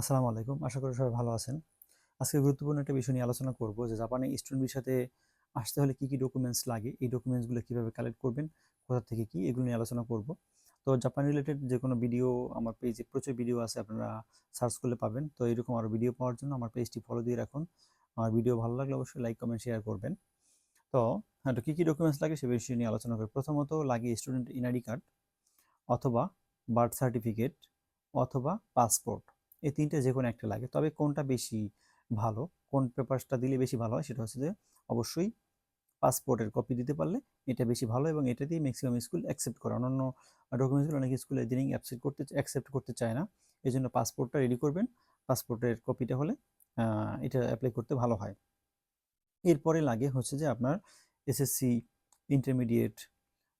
আসসালামু আলাইকুম। আশা করি সবাই ভালো আছেন। আজকে গুরুত্বপূর্ণ একটা বিষয় নিয়ে আলোচনা করব যে জাপানে স্টুডেন্ট ভিসাতে আসতে হলে কি কি ডকুমেন্টস লাগে, এই ডকুমেন্টসগুলো কীভাবে কালেক্ট করবেন, কোথা থেকে কি, এগুলো নিয়ে আলোচনা করব। তো জাপান রিলেটেড যে কোনো ভিডিও আমার পেজে প্রচুর ভিডিও আছে, আপনারা সার্চ করলে পাবেন। তো এরকম আরও ভিডিও পাওয়ার জন্য আমার পেজটি ফলো দিয়ে রাখুন। আমার ভিডিও ভালো লাগলে অবশ্যই লাইক কমেন্ট শেয়ার করবেন। তো হ্যাঁ তো কী কী ডকুমেন্টস লাগে সে বিষয় নিয়ে আলোচনা করি প্রথমত লাগে স্টুডেন্ট ইনআইডি কার্ড অথবা বার্থ সার্টিফিকেট অথবা পাসপোর্ট এই তিনটে যে কোনো একটা লাগে। তবে কোনটা বেশি ভালো, কোন পেপারসটা দিলে বেশি ভালো হয় সেটা হচ্ছে যে, অবশ্যই পাসপোর্টের কপি দিতে পারলে এটা বেশি ভালো এবং এটা দিয়ে ম্যাক্সিমাম স্কুল অ্যাকসেপ্ট করে। অন্যান্য ডকুমেন্টসগুলো অনেক স্কুল ইদানিং অ্যাকসেপ্ট করতে অ্যাকসেপ্ট করতে চায় না। এই জন্য পাসপোর্টটা রেডি করবেন। পাসপোর্টের কপিটা হলে এটা অ্যাপ্লাই করতে ভালো হয়। এরপরে লাগে হচ্ছে যে আপনার এসএসসি ইন্টারমিডিয়েট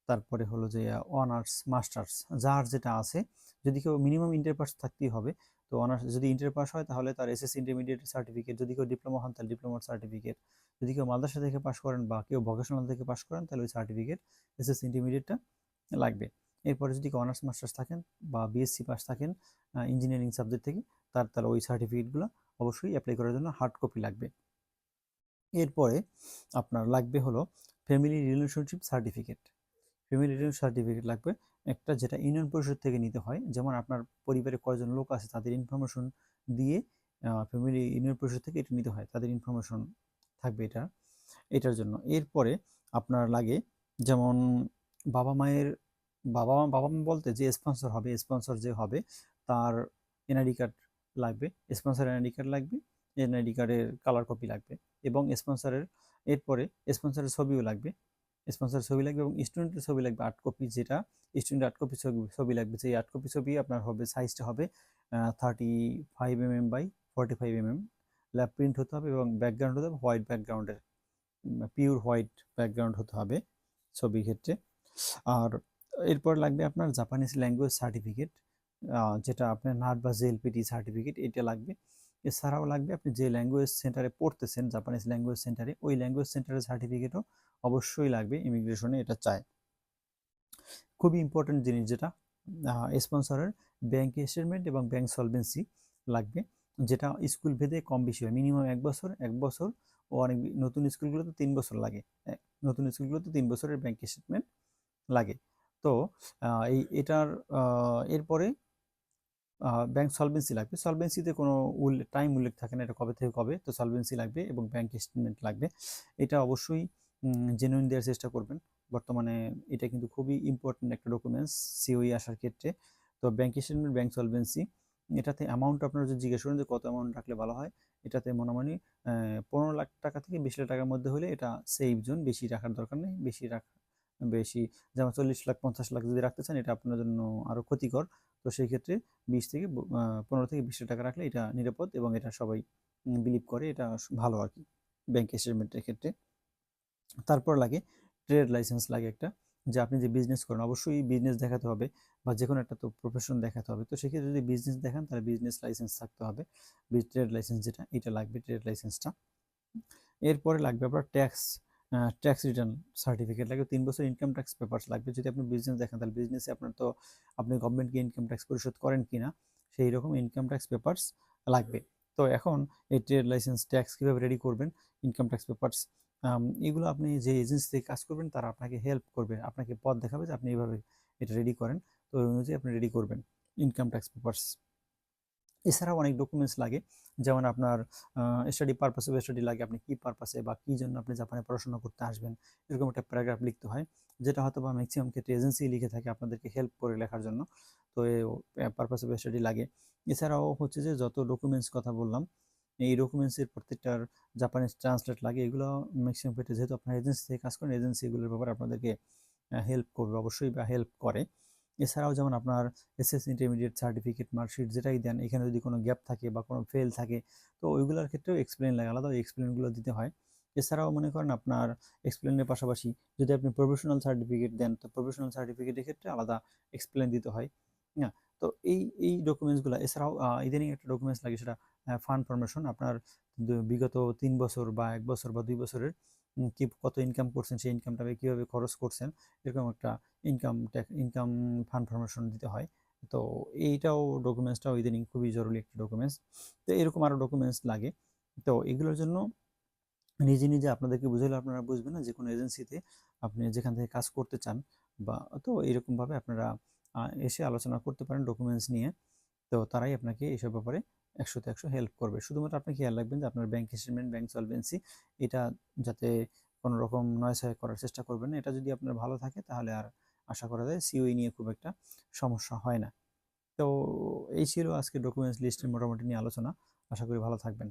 তারপরে হলো যে অনার্স মাস্টার্স যার যেটা আছে, যদি কেউ মিনিমাম ইন্টার পাস থাকতেই হবে, তো অনার্স যদি ইন্টার পাস হয়, তাহলে তার এসএসসি ইন্টারমিডিয়েট সার্টিফিকেট যদি কেউ ডিপ্লোমা হন, তাহলে ডিপ্লোমার সার্টিফিকেট যদি কেউ মাদ্রাসা থেকে পাস করেন বা কেউ ভোকেশনাল থেকে পাস করেন, তাহলে ওই সার্টিফিকেট এসএসসি ইন্টারমিডিয়েটটা লাগবে। এরপরে যদি কেউ অনার্স মাস্টার্স থাকেন বা বিএসসি পাস থাকেন ইঞ্জিনিয়ারিং সাবজেক্ট থেকে, তার তাহলে ওই সার্টিফিকেটগুলো অবশ্যই অ্যাপ্লাই করার জন্য হার্ড কপি লাগবে। এরপরে আপনার লাগবে হলো family relationship certificate family certificate লাগবে। একটা যেটা ইউনিয়ন পরিষদ থেকে নিতে হয়। যেমন আপনার পরিবারে কয়জন লোক আছে, তাদের ইনফরমেশন দিয়ে ফ্যামিলি ইউনিয়ন পরিষদ থেকে এটা নিতে হয়। তাদের ইনফরমেশন থাকবে এটা, এটার জন্য। এরপরে আপনার লাগে যেমন বাবা মায়ের, বাবা মা বাবা মা বলতে যে স্পন্সর হবে স্পন্সর যে হবে, তার এনআইডি কার্ড লাগবে। স্পন্সর এনআইডি কার্ড লাগবে এনআইডি কার্ডের কালার কপি লাগবে এবং স্পন্সরের এরপরে স্পন্সরের ছবিও লাগবে। স্পন্সর ছবি লাগবে এবং স্টুডেন্টের ছবি লাগবে আট কপি যেটা স্টুডেন্ট আট কপি ছবি লাগবে। সেই আট কপি ছবি আপনার হবে সাইজটা হবে thirty five M M by forty five M M lab print হতে হবে এবং ব্যাকগ্রাউন্ড হতে হবে হোয়াইট ব্যাকগ্রাউন্ডের পিওর হোয়াইট ব্যাকগ্রাউন্ড হতে হবে ছবির ক্ষেত্রে। আর এরপর লাগবে আপনার জাপানিজ ল্যাঙ্গুয়েজ সার্টিফিকেট যেটা আপনার নাট বা জেএলপিটি সার্টিফিকেট এটা লাগবে। এছাড়াও লাগবে আপনি যে ল্যাঙ্গুয়েজ সেন্টারে পড়তেছেন জাপানিজ ল্যাঙ্গুয়েজ সেন্টারে ওই ল্যাঙ্গুয়েজ সেন্টারের সার্টিফিকেটও অবশ্যই লাগবে ইমিগ্রেশনে এটা চায়। খুবই ইম্পর্টেন্ট জিনিস যেটা স্পন্সরের ব্যাংক স্টেটমেন্ট এবং ব্যাংক সলভেন্সি লাগবে, যেটা স্কুল ভেদে কম বেশি হয়। মিনিমাম এক বছর এক বছর ও অনেক নতুন স্কুলগুলোতে তিন বছর লাগে। নতুন স্কুলগুলোতে তিন বছরের ব্যাংক স্টেটমেন্ট লাগে। তো এই, এটার এরপরে ব্যাংক সলভেন্সি লাগবে। সলভেন্সিতে কোনো টাইম উল্লেখ থাকে না এটা কবে থেকে কবে, তো সলভেন্সি লাগবে এবং ব্যাংক স্টেটমেন্ট লাগবে। এটা অবশ্যই জেনুইন দেওয়ার চেষ্টা করবেন। বর্তমানে এটা কিন্তু খুবই ইম্পর্টেন্ট একটা ডকুমেন্টস সিওই আসার ক্ষেত্রে। তো ব্যাংক স্টেটমেন্ট ব্যাংক সলভেন্সি এটাতে অ্যামাউন্ট আপনারা যদি জিজ্ঞেস করেন যে কত অ্যামাউন্ট রাখলে ভালো হয়, এটাতে মনে পনেরো লাখ টাকা থেকে বিশ লাখ টাকার মধ্যে হলে এটা সেফ জোন বেশি রাখার দরকার নেই, বেশি রাখা, বেশি, যেমন চল্লিশ লাখ, পঞ্চাশ লাখ যদি রাখতে চান, এটা আপনার জন্য আরও ক্ষতিকর। তো সেই ক্ষেত্রে বিশ থেকে পনেরো থেকে বিশ টাকা রাখলে এটা নিরাপদ এবং এটা সবাই বিলিভ করে, এটা ভালো আর কি ব্যাংক স্টেটমেন্টের ক্ষেত্রে। তারপর লাগে ট্রেড লাইসেন্স লাগে একটা, যে আপনি যে বিজনেস করেন, অবশ্যই বিজনেস দেখাতে হবে বা যে কোনো একটা তো প্রফেশন দেখাতে হবে। তো সেক্ষেত্রে যদি বিজনেস দেখান, তাহলে বিজনেস লাইসেন্স থাকতে হবে। ট্রেড লাইসেন্স যেটা, এটা লাগবে ট্রেড লাইসেন্সটা এরপরে লাগবে আপনার ট্যাক্স ট্যাক্স রিটার্ন সার্টিফিকেট লাগবে তিন বছর ইনকাম ট্যাক্স পেপারস লাগবে। যদি আপনি বিজনেস দেখেন, তাহলে বিজনেসে আপনার তো আপনি গভর্নমেন্টকে ইনকাম ট্যাক্স পরিশোধ করেন কি না সেই রকম ইনকাম ট্যাক্স পেপারস লাগবে। তো এখন এই ট্রেড লাইসেন্স ট্যাক্স কীভাবে রেডি করবেন ইনকাম ট্যাক্স পেপারস এগুলো আপনি যে এজেন্সি থেকে কাজ করবেন, তারা আপনাকে হেল্প করবে, আপনাকে পথ দেখাবে যে আপনি এইভাবে এটা রেডি করেন। তো ওই অনুযায়ী আপনি রেডি করবেন ইনকাম ট্যাক্স পেপারস এছাড়াও অনেক ডকুমেন্টস লাগে। যেমন আপনার স্টাডি পারপাসে স্টাডি লাগে, আপনি কী পারপাসে বা কী জন্য আপনি জাপানে পড়াশোনা করতে আসবেন, এরকম একটা প্যারাগ্রাফ লিখতে হয়, যেটা হয়তো বা ম্যাক্সিমাম ক্ষেত্রে এজেন্সি লিখে থাকে আপনাদেরকে হেল্প করে লেখার জন্য। তো পারপাস স্টাডি লাগে। এছাড়াও হচ্ছে যে যত ডকুমেন্টস কথা বললাম, এই ডকুমেন্টসের প্রত্যেকটার জাপানিজ ট্রান্সলেট লাগে, এগুলো ম্যাক্সিমাম ক্ষেত্রে যেহেতু আপনার এজেন্সি থেকে কাজ করেন এজেন্সিগুলোর ব্যাপারে আপনাদেরকে হেল্প করবে, অবশ্যই বা হেল্প করে। এছাড়াও যেমন আপনার এসএস ইন্টারমিডিয়েট সার্টিফিকেট মার্কশিট যেটাই দেন, এখানে যদি কোনো গ্যাপ থাকে বা কোনো ফেল থাকে, তো ওইগুলোর ক্ষেত্রেও এক্সপ্লেন লাগে, আলাদা এক্সপ্লেনগুলো দিতে হয়। এছাড়াও মনে করেন আপনার এক্সপ্লেনের পাশাপাশি যদি আপনি প্রফেশনাল সার্টিফিকেট দেন, তো প্রফেশনাল সার্টিফিকেটের ক্ষেত্রে আলাদা এক্সপ্লেন দিতে হয় হ্যাঁ তো এই এই ডকুমেন্টসগুলো এছাড়াও ইদানিং একটা ডকুমেন্টস লাগে সেটা ফান্ড ফরমেশন আপনার বিগত তিন বছর বা এক বছর বা দুই বছরের কি, কত ইনকাম করছেন, সেই ইনকামটাকে কীভাবে খরচ করছেন, এরকম একটা income tax income fund formation দিতে হয়। তো এইটাও ডকুমেন্টসটাও ইদানিং খুবই জরুরি একটি ডকুমেন্টস তো এরকম আরও ডকুমেন্টস লাগে। তো এগুলোর জন্য নিজে নিজে আপনাদেরকে বুঝালে আপনারা বুঝবেন না যে কোনো এজেন্সিতে আপনি যেখান থেকে কাজ করতে চান বা, তো এরকমভাবে আপনারা এসে আলোচনা করতে পারেন ডকুমেন্টস নিয়ে। তো তারাই আপনাকে এইসব ব্যাপারে একশোতে একশো হেল্প করবে। শুধুমাত্র আপনি খেয়াল রাখবেন যে আপনার ব্যাংক স্টেটমেন্ট ব্যাংক সলভেন্সি এটা যাতে কোনো রকম নয় করার চেষ্টা করবেন না। এটা যদি আপনার ভালো থাকে তাহলে আর আশা করা যায় সিওই নিয়ে খুব একটা সমস্যা হয় না। তো এই ছিল আজকে ডকুমেন্টস লিস্টের মোটামুটি নিয়ে আলোচনা। আশা করি ভালো থাকবেন।